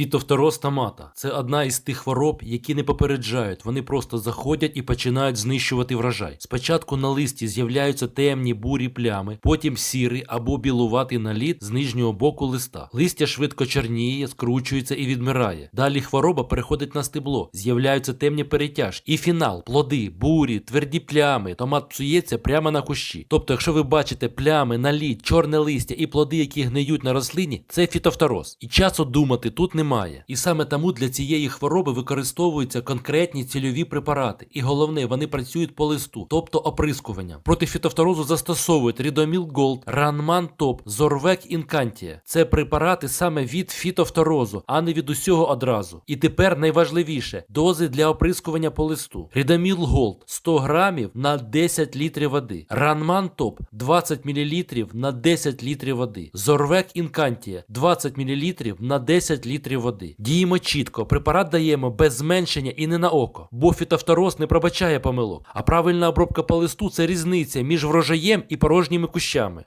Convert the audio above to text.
Фітофтороз томата це одна із тих хвороб, які не попереджають, вони просто заходять і починають знищувати врожай. Спочатку на листі з'являються темні бурі плями, потім сірий або білуватий наліт з нижнього боку листа. Листя швидко чорніє, скручується і відмирає. Далі хвороба переходить на стебло, з'являються темні перетяж. І фінал, плоди, бурі, тверді плями. Томат псується прямо на кущі. Тобто, якщо ви бачите плями, наліт, чорне листя і плоди, які гниють на рослині, це фітофтороз. І часу думати тут немає. І саме тому для цієї хвороби використовуються конкретні цільові препарати. І головне, вони працюють по листу, тобто оприскуванням. Проти фітофторозу застосовують Рідоміл Голд, Ранман Топ, Зорвек Інкантія. Це препарати саме від фітофторозу, а не від усього одразу. І тепер найважливіше дози для оприскування по листу. Рідоміл Голд 100 грамів на 10 літрів води. Ранман Топ 20 мл на 10 літрів води. Зорвек Інкантія 20 мл на 10 літрів води. Діємо чітко, препарат даємо без зменшення і не на око, бо фітофтороз не пробачає помилок. А правильна обробка по листу це різниця між врожаєм і порожніми кущами.